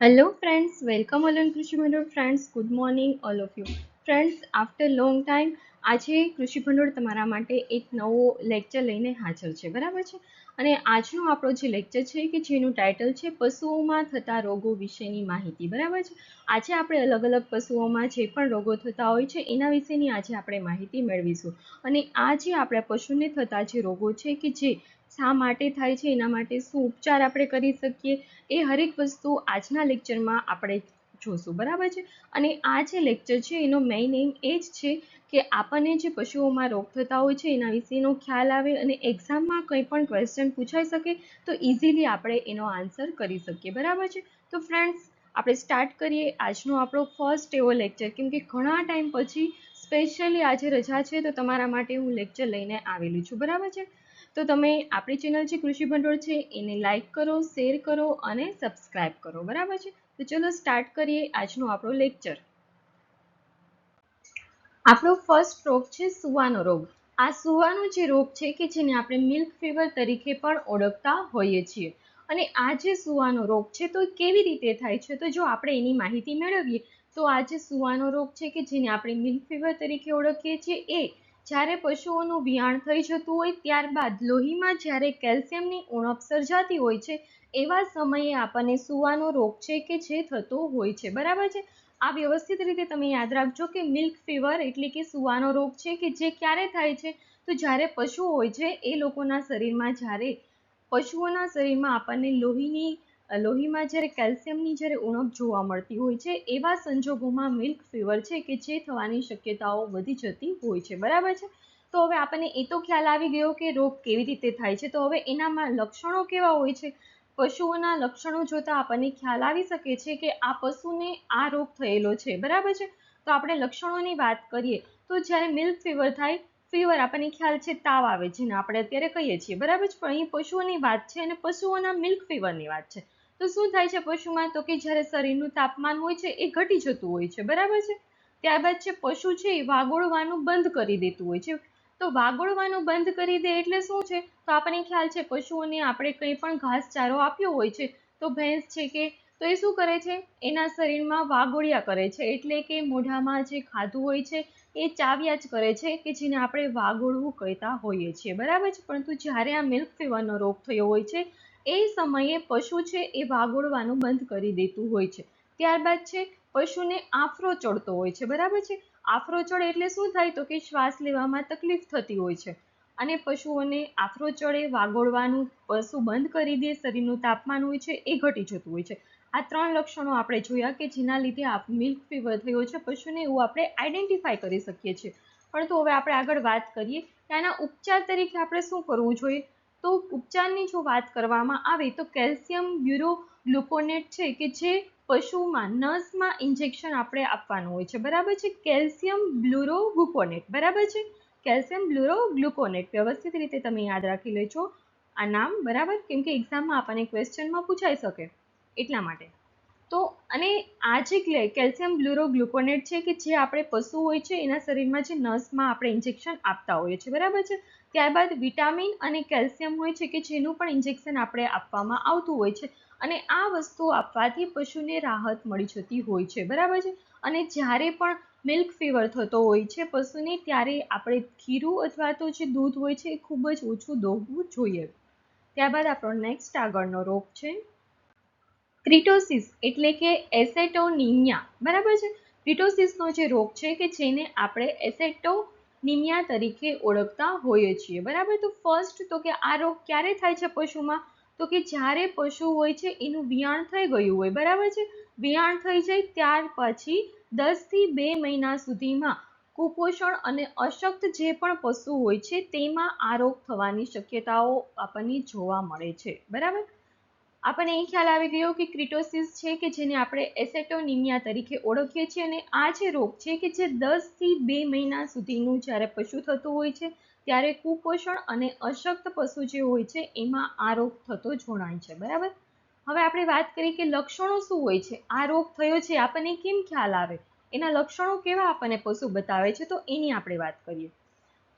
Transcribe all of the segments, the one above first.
Hello friends, welcome all on કૃષિ ભંડોળ friends. Good morning all of. Friends after long time આજે કૃષિ ભંડોળ તમારા માટે એક નવો લેક્ચર લઈને હાજર છે બરાબર છે અને આજનો આપણો જે લેક્ચર છે કે જેનું ટાઇટલ છે પશુઓમાં થતા રોગો વિશેની માહિતી બરાબર છે આજે આપણે અલગ અલગ પશુઓમાં જે પણ રોગો થતા હોય છે એના વિશેની આજે આપણે માહિતી મેળવીશું અને આ જે આપણા પશુને થતા જે રોગો છે કે જે શા માટે થાય છે, એના માટે શું ઉપચાર આપણે કરી શકીએ, એ હરેક વસ્તુ આજના લેક્ચરમાં આપણે જોશું. બરાબર છે? અને આ જે લેક્ચર છે, એનો મેઇન એમ એ જ છે કે આપણને જે પશુઓમાં રોગ થતા હોય છે, એના વિશેનો ખ્યાલ આવે અને એક્ઝામમાં કંઈ પણ ક્વેશ્ચન પૂછાઈ શકે, તો ઇઝીલી આપણે એનો આન્સર કરી શકીએ. બરાબર છે? તો ફ્રેન્ડ્સ આપણે સ્ટાર્ટ કરીએ આજનો આપણો ફર્સ્ટ એવો લેક્ચર કેમ કે ઘણા ટાઈમ પછી સ્પેશિયલી આજે રજા છે, તો તમારા માટે હું લેક્ચર લઈને આવેલી છું. બરાબર છે? તો તમે આપણી ચેનલ છે કૃષિ ભંડોળ છે, એને લાઇક કરો શેર કરો અને સબસ્ક્રાઇબ કરો. બરાબર છે? તો ચલો સ્ટાર્ટ કરીએ આજનો આપણો લેક્ચર આપણો ફર્સ્ટ રોગ છે સુવાનો રોગ. આ સુવાનો જે રોગ છે કે જેને આપણે મિલ્ક ફીવર તરીકે પણ ઓળખતા હોઈએ છીએ. અને આ જે સુવાનો રોગ છે તો કેવી રીતે થાય છે? તો જો આપણે એની માહિતી મેળવીએ, તો આ જે સુવાનો રોગ છે કે જેને આપણે મિલ્ક ફીવર તરીકે ઓળખીએ છીએ એ જ્યારે પશુઓનું વિયાણ થઈ જતું હોય ત્યારબાદ લોહીમાં જ્યારે કેલ્શિયમની ઉણપ સર્જાતી હોય છે, એવા સમયે આપણને સુવાનો રોગ છે કે જે થતો હોય છે. બરાબર છે? આ વ્યવસ્થિત રીતે તમે યાદ રાખજો કે મિલ્ક ફીવર એટલે કે સુવાનો રોગ છે કે જે ક્યારે થાય છે. તો જ્યારે પશુઓ હોય છે, એ લોકોના શરીરમાં જ્યારે પશુઓના શરીરમાં આપણને લોહીની લોહીમાં જ્યારે કેલ્શિયમની જ્યારે ઉણપ જોવા મળતી હોય છે, એવા સંજોગોમાં મિલ્ક ફીવર છે કે જે થવાની શક્યતાઓ વધી જતી હોય છે. બરાબર છે? તો હવે આપણને એ તો ખ્યાલ આવી ગયો કે રોગ કેવી રીતે થાય છે. તો હવે એનામાં લક્ષણો કેવા હોય છે? પશુઓના લક્ષણો જોતા આપણને ખ્યાલ આવી શકે છે કે આ પશુને આ રોગ થયેલો છે. બરાબર છે? તો આપણે લક્ષણોની વાત કરીએ તો જ્યારે મિલ્ક ફીવર થાય, ફીવર આપણને ખ્યાલ છે તાવ આવે, જેને આપણે અત્યારે કહીએ છીએ. બરાબર છે? પણ અહીં પશુઓની વાત છે અને પશુઓના મિલ્ક ફીવરની વાત છે. તો શું થાય છે પશુમાં? તો કે જ્યારે શરીરનું તાપમાન હોય છે, એ ઘટી જતું હોય છે. બરાબર છે? ત્યારબાદ છે પશુ છે, એ વાગોળવાનું બંધ કરી દેતું હોય છે. તો વાગોળવાનું બંધ કરી દે એટલે શું છે? તો આપણને ખ્યાલ છે, પશુઓને આપણે કંઈ પણ ઘાસચારો આપ્યો હોય છે, તો ભેંસ છે કે, તો એ શું કરે છે? એના શરીરમાં વાગોળિયા કરે છે. એટલે કે મોઢામાં જે ખાધું હોય છે, એ ચાવ્યા જ કરે છે કે જેને આપણે વાગોળવું કહેતા હોઈએ છીએ. બરાબર છે? પરંતુ જ્યારે આ મિલ્ક ફીવરનો રોગ થયો હોય છે એ સમયે પશુ છે એ વાગોળવાનું બંધ કરી દેતું હોય છે. ત્યારબાદ છે, પશુને આફરો ચડતો હોય છે, બરાબર છે? આફરો ચડે એટલે શું થાય? તો કે શ્વાસ લેવામાં તકલીફ થતી હોય છે. અને પશુઓને આફરો ચડે, વાગોળવાનું પશુ બંધ કરી દે, શરીરનું તાપમાન હોય છે, એ ઘટી જતું હોય છે. આ ત્રણ લક્ષણો આપણે જોયા કે જેના લીધે મિલ્ક ફીવર થયો છે, પશુને એવું આપણે આઈડેન્ટિફાઈ કરી શકીએ છીએ. પરંતુ હવે આપણે આગળ વાત કરીએ કે આના ઉપચાર તરીકે આપણે શું કરવું જોઈએ? તો ઉપચારની જો વાત કરવામાં આવે તો કેલ્શિયમ બ્યુરો ગ્લુકોનેટ છે કે જે પશુમાં નસમાં ઇન્જેક્શન આપણે આપવાનું હોય છે. બરાબર છે? Calcium borogluconate. બરાબર છે? Calcium borogluconate. વ્યવસ્થિત રીતે તમે યાદ રાખી લેજો. આ નામ બરાબર? કેમ કે એક્ઝામમાં આપણને ક્વેશ્ચનમાં પૂછાઈ શકે. એટલા માટે. તો અને આ જે કેલ્શિયમ ગ્લુરોગ્લુકોનેટ છે કે જે આપણે પશુ હોય છે, એના શરીરમાં જે નસમાં આપણે ઇન્જેક્શન આપતા હોઈએ છીએ, બરાબર છે? ત્યારબાદ વિટામિન અને કેલ્શિયમ હોય છે કે જેનું પણ ઇન્જેક્શન આપણે આપવામાં આવતું હોય છે. અને આ વસ્તુ આપવાથી પશુને રાહત મળી જતી હોય છે, બરાબર છે? અને જ્યારે પણ મિલ્ક ફીવર થતો હોય છે પશુને, ત્યારે આપણે ખીરું અથવા તો જે દૂધ હોય છે એ ખૂબ જ ઓછું દોહવું જોઈએ. ત્યારબાદ આપણો નેક્સ્ટ આગળનો રોગ છે. ક્રિટોસિસ એટલે કે એસેટોનિમિયા. બરાબર છે? ક્રિટોસિસનો જે રોગ છે કે જેને આપણે એસેટોનિમિયા તરીકે ઓળખતા હોઈએ છીએ. બરાબર? તો ફર્સ્ટ તો કે આ રોગ ક્યારે થાય છે પશુમાં? તો કે જ્યારે પશુ હોય છે, એનું વિયાણ થઈ ગયું હોય. બરાબર છે? વિયાણ થઈ જાય ત્યાર પછી દસથી બે મહિના સુધીમાં કુપોષણ અને અશક્ત જે પણ પશુ હોય છે, તેમાં આ રોગ થવાની શક્યતાઓ આપણને જોવા મળે છે. બરાબર? આપણને એ ખ્યાલ આવી ગયો કે ક્રિટોસિસ છે કે જેને આપણે એસેટોનિમિયા તરીકે ઓળખીએ છીએ અને આ જે રોગ છે કે જે દસથી બે મહિના સુધીનું જ્યારે પશુ થતું હોય છે, ત્યારે કુપોષણ અને અશક્ત પશુ જે હોય છે, એમાં આ રોગ થતો જોડાય છે. બરાબર? હવે આપણે વાત કરીએ કે લક્ષણો શું હોય છે? આ રોગ થયો છે, આપણને કેમ ખ્યાલ આવે? એના લક્ષણો કેવા આપણને પશુ બતાવે છે? તો એની આપણે વાત કરીએ.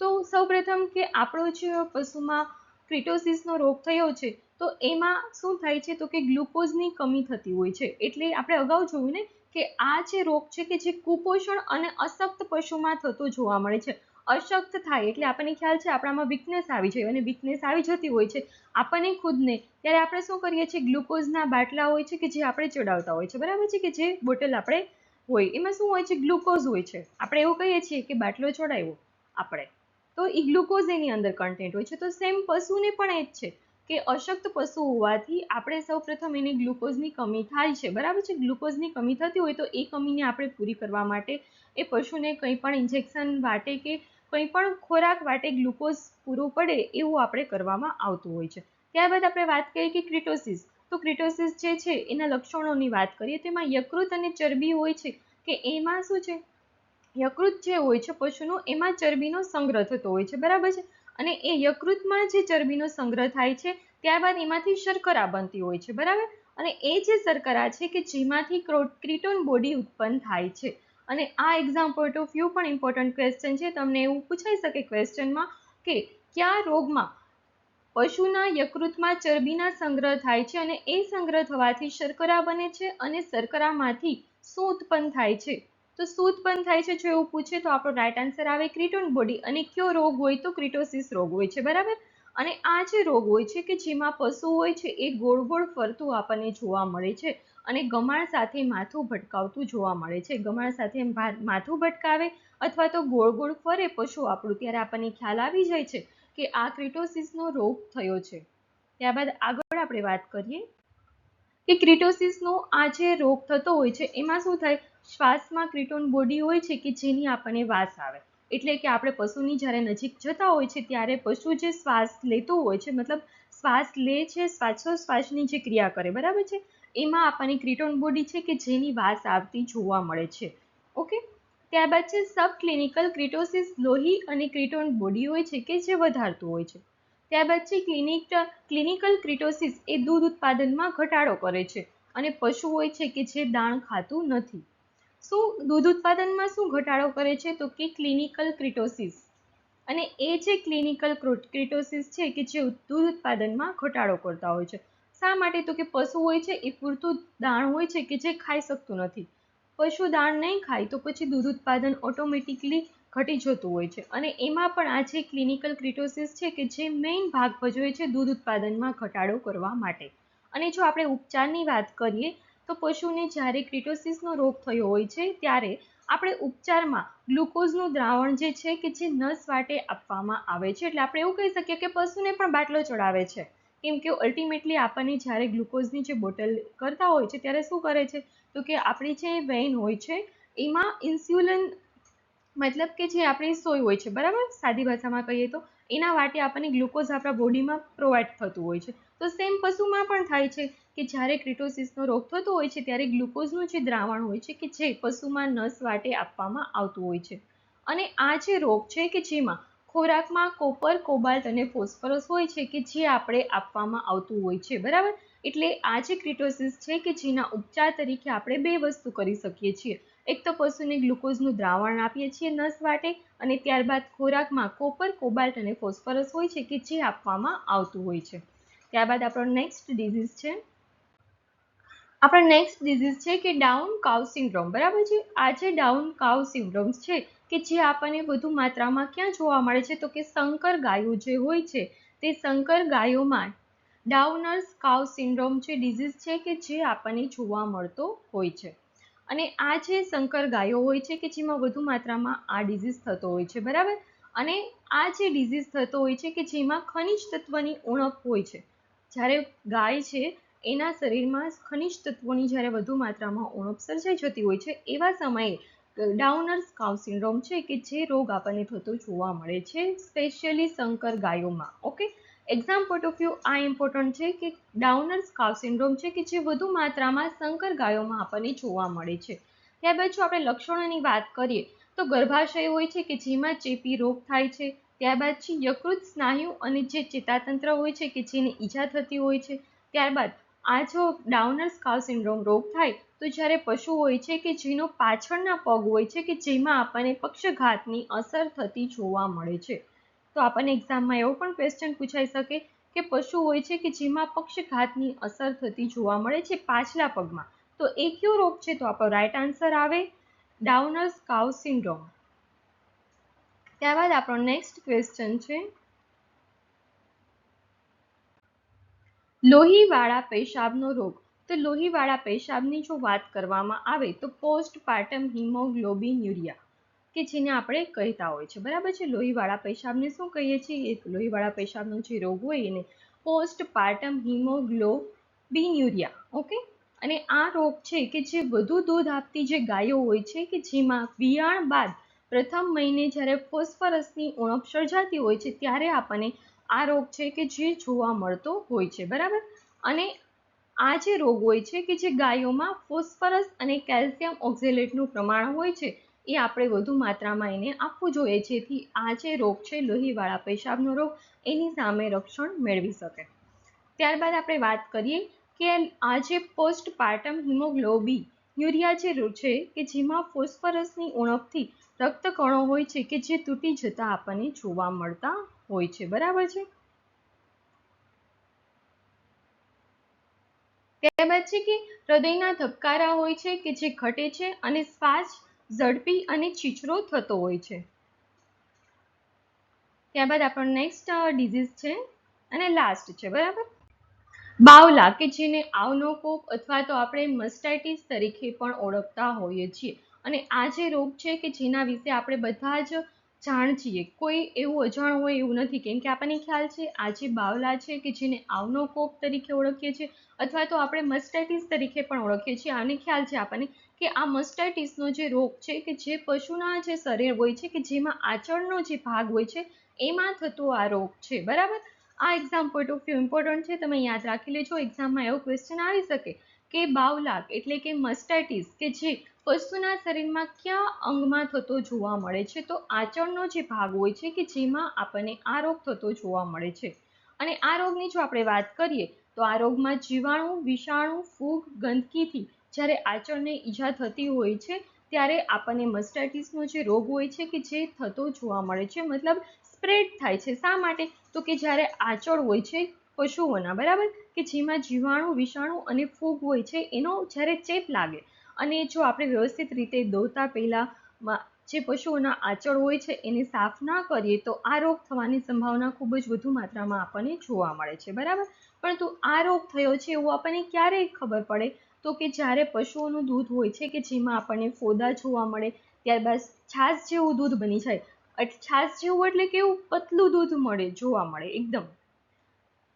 તો સૌપ્રથમ કે આપણો જે પશુમાં ક્રિટોસિસનો રોગ થયો છે, તો એમાં શું થાય છે? તો કે ગ્લુકોઝની કમી થતી હોય છે. એટલે આપણે અગાઉ જોયું ને કે આ જે રોગ છે કે જે કુપોષણ અને અશક્ત પશુમાં થતો જોવા મળે છે. અશક્ત થાય એટલે આપણને ખ્યાલ છે આપણામાં વીકનેસ આવી જાય અને વીકનેસ આવી જતી હોય છે. આપણને ખુદને ત્યારે આપણે શું કરીએ છીએ? ગ્લુકોઝના બાટલા હોય છે કે જે આપણે ચડાવતા હોય છે. બરાબર છે કે જે બોટલ આપણે હોય, એમાં શું હોય છે? ગ્લુકોઝ હોય છે. આપણે એવું કહીએ છીએ કે બાટલો ચડાવ્યો, આપણે તો એ ગ્લુકોઝ એની અંદર કન્ટેન્ટ હોય છે. તો સેમ પશુને પણ એ જ છે કે અશક્ત પશુ હોવાથી આપણે સૌપ્રથમ એને ગ્લુકોઝની કમી થાય છે. બરાબર છે? ગ્લુકોઝની કમી થતી હોય તો એ કમીને આપણે પૂરી કરવા માટે એ પશુને કંઈ પણ ઇન્જેક્શન વાટે કે કંઈ પણ ખોરાક વાટે ગ્લુકોઝ પૂરું પડે એવું આપણે કરવામાં આવતું હોય છે. ત્યારબાદ આપણે વાત કરીએ કે ક્રિટોસિસ તો ક્રિટોસિસ જે છે, એના લક્ષણોની વાત કરીએ તો એમાં યકૃત અને ચરબી હોય છે. કે એમાં શું છે? યકૃત જે હોય છે પશુનું, એમાં ચરબીનો સંગ્રહ થતો હોય છે. બરાબર છે? અને એ યકૃતમાં જે ચરબીનો સંગ્રહ થાય છે, ત્યારબાદ એમાંથી શર્કરા બનતી હોય છે. બરાબર? અને એ જે શર્કરા છે કે જેમાંથી ક્રિટોન બોડી ઉત્પન્ન થાય છે. અને આ એક્ઝામ પોઈન્ટ ઓફ વ્યૂ પણ ઇમ્પોર્ટન્ટ ક્વેશ્ચન છે. તમને એવું પૂછાઈ શકે ક્વેશ્ચનમાં કે કયા રોગમાં પશુના યકૃતમાં ચરબીના સંગ્રહ થાય છે અને એ સંગ્રહ થવાથી શર્કરા બને છે અને શર્કરામાંથી શું ઉત્પન્ન થાય છે? તો શું ઉત્પન્ન થાય છે જો એવું પૂછે તો આપણો રાઈટ આન્સર આવે ક્રિટોન બોડી અને કયો રોગ હોય તો ક્રિટોસિસ રોગ હોય છે, બરાબર? અને આ જે રોગ હોય છે કે જેમાં પશુ હોય છે એ ગોળ ગોળ ફરતું આપણને જોવા મળે છે અને ગમાણ સાથે માથું ભટકાવતું જોવા મળે છે. ગમાણ સાથે માથું ભટકાવે અથવા તો ગોળ ગોળ ફરે પશુ આપણું, ત્યારે આપણને ખ્યાલ આવી જાય છે કે આ ક્રિટોસિસનો રોગ થયો છે. ત્યારબાદ આગળ આપણે વાત કરીએ કે ક્રિટોસિસનો આ જે રોગ થતો હોય છે એમાં શું થાય? શ્વાસમાં ક્રિટોન બોડી હોય છે કે જેની આપણને વાસ આવે. એટલે કે આપણે પશુની જ્યારે નજીક જતા હોય છે ત્યારે પશુ જે શ્વાસ લેતો હોય છે, મતલબ શ્વાસ લે છે, શ્વાસોશ્વાસની જે ક્રિયા કરે, બરાબર છે? એમાં આપણને ક્રિટોન બોડી છે કે જેની વાસ આવતી જોવા મળે છે. ઓકે? ત્યારબાદ છે સબ ક્લિનિકલ ક્રિટોસિસ લોહી અને ક્રિટોન બોડી હોય છે કે જે વધારતું હોય છે. ત્યારબાદ છે ક્લિનિક, ક્લિનિકલ ક્રિટોસિસ એ દૂધ ઉત્પાદનમાં ઘટાડો કરે છે અને પશુ હોય છે કે જે દાણ ખાતું નથી. શું દૂધ ઉત્પાદનમાં શું ઘટાડો કરે છે તો કે ક્લિનિકલ ક્રિટોસિસ અને એ જે ક્લિનિકલ ક્રિટોસિસ છે કે જે દૂધ ઉત્પાદનમાં ઘટાડો કરતા હોય છે. શા માટે તો કે પશુ હોય છે એ પૂરતું દાણ હોય છે કે જે ખાઈ શકતું નથી. પશુ દાણ નહીં ખાય તો પછી દૂધ ઉત્પાદન ઓટોમેટિકલી ઘટી જતું હોય છે. અને એમાં પણ આ જે ક્લિનિકલ ક્રિટોસિસ છે કે જે મેઇન ભાગ ભજવે છે દૂધ ઉત્પાદનમાં ઘટાડો કરવા માટે. અને જો આપણે ઉપચારની વાત કરીએ તો પશુને જ્યારે ક્રિટોસિસનો રોગ થયો હોય છે, ત્યારે આપણે ઉપચારમાં ગ્લુકોઝનું દ્રાવણ જે છે કે જે નસ વાટે આપવામાં આવે છે. એટલે આપણે એવું કહી શકીએ કે પશુને પણ બાટલો ચડાવે છે. કેમ કે અલ્ટિમેટલી આપણને જ્યારે ગ્લુકોઝની જે બોટલ કરતા હોય છે, ત્યારે શું કરે છે? તો કે આપણી જે વેઇન હોય છે, એમાં ઇન્સ્યુલિન મતલબ કે જે આપણી સોય હોય છે, બરાબર? સાદી ભાષામાં કહીએ તો એના માટે આપણને ગ્લુકોઝ આપણા બોડીમાં પ્રોવાઈડ થતું હોય છે. તો સેમ પશુમાં પણ થાય છે. કે જ્યારે ક્રિટોસિસનો રોગ થતો હોય છે, ત્યારે ગ્લુકોઝનું જે દ્રાવણ હોય છે કે જે પશુમાં નસ વાટે આપવામાં આવતું હોય છે. અને આ જે રોગ છે કે જેમાં ખોરાકમાં કોપર, કોબાલ્ટ અને ફોસ્ફરસ હોય છે કે જે આપણે આપવામાં આવતું હોય છે, બરાબર? એટલે આ જે ક્રિટોસિસ છે કે જેના ઉપચાર તરીકે આપણે બે વસ્તુ કરી શકીએ છીએ. એક તો પશુને ગ્લુકોઝનું દ્રાવણ આપીએ છીએ નસ વાટે અને ત્યારબાદ ખોરાકમાં કોપર, કોબાલ્ટ અને ફોસ્ફરસ હોય છે કે જે આપવામાં આવતું હોય છે. ત્યારબાદ આપણો નેક્સ્ટ ડિઝીઝ છે આપણો નેક્સ્ટ ડિઝીઝ છે કે ડાઉન કાઉ સિન્ડ્રોમ બરાબર છે? આ જે ડાઉન કાઉ સિન્ડ્રોમ્સ છે કે જે આપણને વધુ માત્રામાં ક્યાં જોવા મળે છે? તો કે સંકર ગાયો જે હોય છે, તે સંકર ગાયોમાં ડાઉનર્સ કાઉ સિન્ડ્રોમ જે ડિઝીઝ છે કે જે આપણને જોવા મળતો હોય છે. અને આ જે સંકર ગાયો હોય છે કે જેમાં વધુ માત્રામાં આ ડિઝીઝ થતો હોય છે, બરાબર? અને આ જે ડિઝીઝ થતો હોય છે કે જેમાં ખનિજ તત્વની ઉણપ હોય છે. જ્યારે ગાય છે એના શરીરમાં ખનિજ તત્વોની જ્યારે વધુ માત્રામાં ઉણપ સર્જાઈ જતી હોય છે, એવા સમયે ડાઉનર્સ કાઉ સિન્ડ્રોમ છે કે જે રોગ આપણને થતો જોવા મળે છે સ્પેશિયલી સંકર ગાયોમાં. Okay exam point of view આ ઇમ્પોર્ટન્ટ છે કે ડાઉનર્સ કાઉ સિન્ડ્રોમ છે કે જે વધુ માત્રામાં સંકર ગાયોમાં આપણને જોવા મળે છે. ત્યારબાદ જો આપણે લક્ષણોની વાત કરીએ, તો ગર્ભાશય હોય છે કે જેમાં ચેપી રોગ થાય છે ત્યારબાદ છે યકૃત સ્નાયુ અને જે ચેતાતંત્ર હોય છે કે જેને ઈજા થતી હોય છે ત્યારબાદ આ જો ડાઉનર્સ કાવ સિન્ડ્રોમ રોગ થાય, તો જ્યારે પશુ હોય છે કે જેનો પાછળના પગ હોય છે કે જેમાં આપણને પક્ષઘાતની અસર થતી જોવા મળે છે. તો આપણને એક્ઝામમાં એવો પણ ક્વેશ્ચન પૂછાઈ શકે કે પશુ હોય છે કે જેમાં પક્ષઘાતની અસર થતી જોવા મળે છે પાછલા પગમાં. તો એ કયો રોગ છે? તો આપણો રાઈટ આન્સર આવે ડાઉનર્સ કાઉ સિન્ડ્રોમ ત્યારબાદ આપણો નેક્સ્ટ ક્વેશ્ચન છે. લોહીવાળા પેશાબનો રોગ. તો લોહીવાળા પેશાબની જો વાત કરવામાં આવે તો પોસ્ટ પાર્ટમ હિમોગ્લોબિન્યુરિયા, કે જેને આપણે કહેતા હોય છે. બરાબર છે? લોહીવાળા પેશાબને શું કહીએ છીએ? લોહીવાળા પેશાબનો જે રોગ હોય એને પોસ્ટ પાર્ટમ હિમોગ્લોબિન્યુરિયા, ઓકે? અને આ રોગ છે કે જે વધુ દૂધ આપતી જે ગાયો હોય છે કે જેમાં વિયાણ બાદ પ્રથમ મહિને જ્યારે ફોસ્ફરસની ઉણપ સર્જાતી હોય છે, ત્યારે આપણને આ રોગ છે કે જે જોવા મળતો હોય છે, બરાબર? અને આ જે રોગ હોય છે કે જે ગાયોમાં ફોસ્ફરસ અને કેલ્શિયમ ઓક્ઝેલેટનું પ્રમાણ હોય છે, એ આપણે વધુ માત્રામાં એને આપવું જોઈએ, જેથી આ જે રોગ છે, લોહીવાળા પેશાબનો રોગ, એની સામે રક્ષણ મેળવી શકે. ત્યારબાદ આપણે વાત કરીએ કે આ જે પોસ્ટ પાર્ટમ હિમોગ્લોબી યુરિયા જે છે, કે જેમાં ફોસ્ફરસની ઉણપથી રક્તકણો હોય છે કે જે તૂટી જતા આપણને જોવા મળતા હોય છે. બરાબર છે? ત્યારબાદ છે કે હૃદયના ધબકારા હોય છે કે જે ઘટે છે અને શ્વાસ ઝડપી અને છીછરો થતો હોય છે. ત્યારબાદ આપણો નેક્સ્ટ ડિઝીઝ છે અને લાસ્ટ છે. બરાબર? બાવલા કે જેને આવનો કોપ અથવા તો આપણે મસ્ટાઇટિસ તરીકે પણ ઓળખતા હોઈએ છીએ. અને આ જે રોગ છે કે જેના વિશે આપણે બધા જ જાણ છીએ કોઈ એવું અજાણ હોય એવું નથી. કેમ કે આપણને ખ્યાલ છે, આ જે બાવલા છે કે જેને આવનો કોપ તરીકે ઓળખીએ છીએ, અથવા તો આપણે મસ્ટાઇટિસ તરીકે પણ ઓળખીએ છીએ. આને ખ્યાલ છે આપણને કે આ મસ્ટાઇટિસનો જે રોગ છે કે જે પશુના જે શરીર હોય છે કે જેમાં આચળનો જે ભાગ હોય છે, એમાં થતો આ રોગ છે. બરાબર? આ exam point of view important છે. તમે યાદ રાખી લેજો. એક્ઝામમાં એવો ક્વેશ્ચન આવી શકે કે બાવલાક એટલે કે મસ્ટાઇટિસ કે જે પશુના શરીરમાં કયા અંગમાં થતો જોવા મળે છે, તો આચળનો જે ભાગ હોય છે કે જેમાં આપણને આ રોગ થતો જોવા મળે છે. અને આ રોગની જો આપણે વાત કરીએ, તો આ રોગમાં જીવાણુ, વિષાણુ, ફૂગ, ગંદકીથી જ્યારે આચળને ઈજા થતી હોય છે, ત્યારે આપણને મસ્ટાઇટિસનો જે રોગ હોય છે કે જે થતો જોવા મળે છે, મતલબ સ્પ્રેડ થાય છે. શા માટે? તો કે જ્યારે આચળ હોય છે પશુઓના, બરાબર? કે જેમાં જીવાણુ, વિષાણુ અને ફૂગ હોય છે, એનો જ્યારે ચેપ લાગે અને જો આપણે વ્યવસ્થિત રીતે દોતા પહેલાં જે પશુઓના આચળ હોય છે, એને સાફ ના કરીએ, તો આ રોગ થવાની સંભાવના ખૂબ જ વધુ માત્રામાં આપણને જોવા મળે છે, બરાબર? પરંતુ આ રોગ થયો છે એવું આપણને ક્યારે ખબર પડે? તો કે જ્યારે પશુઓનું દૂધ હોય છે કે જેમાં આપણને ફોદા જોવા મળે, ત્યારબાદ છાશ જેવું દૂધ બની જાય છાશ જેવું એટલે કેવું પતલું દૂધ મળે, જોવા મળે, એકદમ.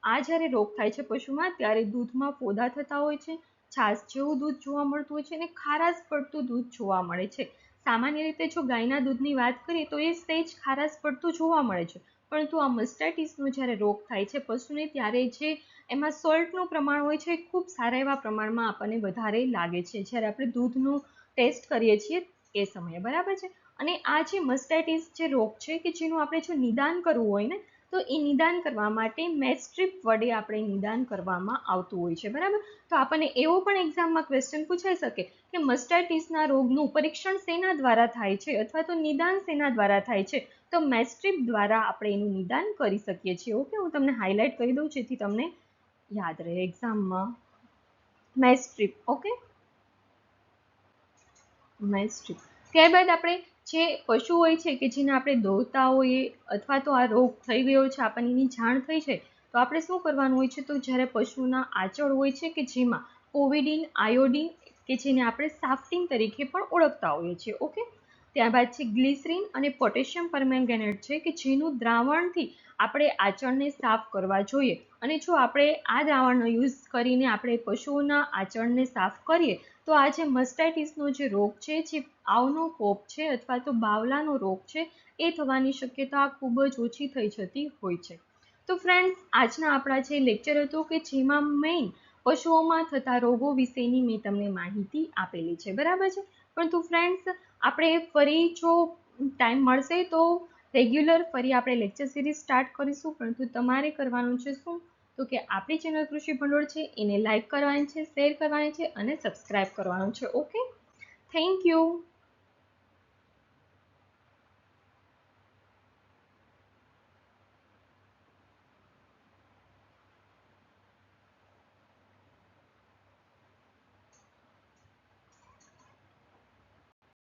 આ જ્યારે રોગ થાય છે પશુમાં, ત્યારે દૂધમાં પોદા થતા હોય છે છાશ જેવું દૂધ જોવા મળતું હોય છે અને ખારાશ પડતું દૂધ જોવા મળે છે. સામાન્ય રીતે જો ગાયના દૂધની વાત કરીએ તો એ સહેજ ખારાશ પડતું જોવા મળે છે. પરંતુ આ મસ્ટાઇટિસનો જ્યારે રોગ થાય છે પશુને, ત્યારે જે એમાં સોલ્ટનું પ્રમાણ હોય છે ખૂબ સારા એવા પ્રમાણમાં આપણને વધારે લાગે છે. જ્યારે આપણે દૂધનું ટેસ્ટ કરીએ છીએ એ સમયે, બરાબર છે? અને આ જે મસ્ટાઇટિસ જે રોગ છે કે જેનું આપણે જો નિદાન કરવું હોય ને તો એ નિદાન કરવા માટે મેસ્ટ્રીપ વડે આપણે નિદાન કરવામાં આવતું હોય છે, બરાબર? તો આપણને એવો પણ એક્ઝામમાં ક્વેશ્ચન પૂછાઈ શકે કે મસ્ટાઇટિસના રોગનું પરીક્ષણ શેના દ્વારા થાય છે અથવા તો નિદાન શેના દ્વારા થાય છે? તો મેસ્ટ્રીપ દ્વારા આપણે એનું નિદાન કરી શકીએ છીએ. ઓકે, હું તમને હાઇલાઇટ કરી દઉં જેથી તમને યાદ રહે એક્ઝામમાં મેસ્ટ્રીપ ઓકે? મેસ્ટ્રીપ ત્યારબાદ આપણે જે પશુ હોય છે કે જેને આપણે દોડતા હોઈએ અથવા તો આ રોગ થઈ ગયો છે, આપણને એની જાણ થઈ છે, તો આપણે શું કરવાનું હોય છે? તો જ્યારે પશુના આચળ હોય છે કે જેમાં કોવિડિન, આયોડિન કે જેને આપણે સાફ્ટિંગ તરીકે પણ ઓળખતા હોઈએ છીએ, ઓકે? ત્યારબાદ છે ગ્લિસરીન અને પોટેશિયમ પરમેંગેનેટ છે કે જેનું દ્રાવણથી આપણે આચરણને સાફ કરવા જોઈએ. અને જો આપણે આ દ્રાવણનો યુઝ કરીને આપણે પશુઓના આચરણને સાફ કરીએ, તો આ જે મસ્ટાઇટિસનો જે રોગ છે, જે આવનો કોપ છે અથવા તો બાવલાનો રોગ છે, એ થવાની શક્યતા ખૂબ જ ઓછી થઈ જતી હોય છે. તો ફ્રેન્ડ્સ, આજના આપણા જે લેક્ચર હતો કે જેમાં મેઇન પશુઓમાં થતા રોગો વિશેની મેં તમને માહિતી આપેલી છે. બરાબર છે? પરંતુ ફ્રેન્ડ્સ આપણે ફરી જો ટાઈમ મળશે તો રેગ્યુલર ફરી આપણે લેક્ચર સિરીઝ સ્ટાર્ટ કરીશું. પરંતુ તમારે કરવાનું છે શું? તો કે આપણી ચેનલ કૃષિ ભંડોળ છે, એને લાઈક કરવાની છે, શેર કરવાની છે અને સબસ્ક્રાઈબ કરવાનું છે, ઓકે? Thank you.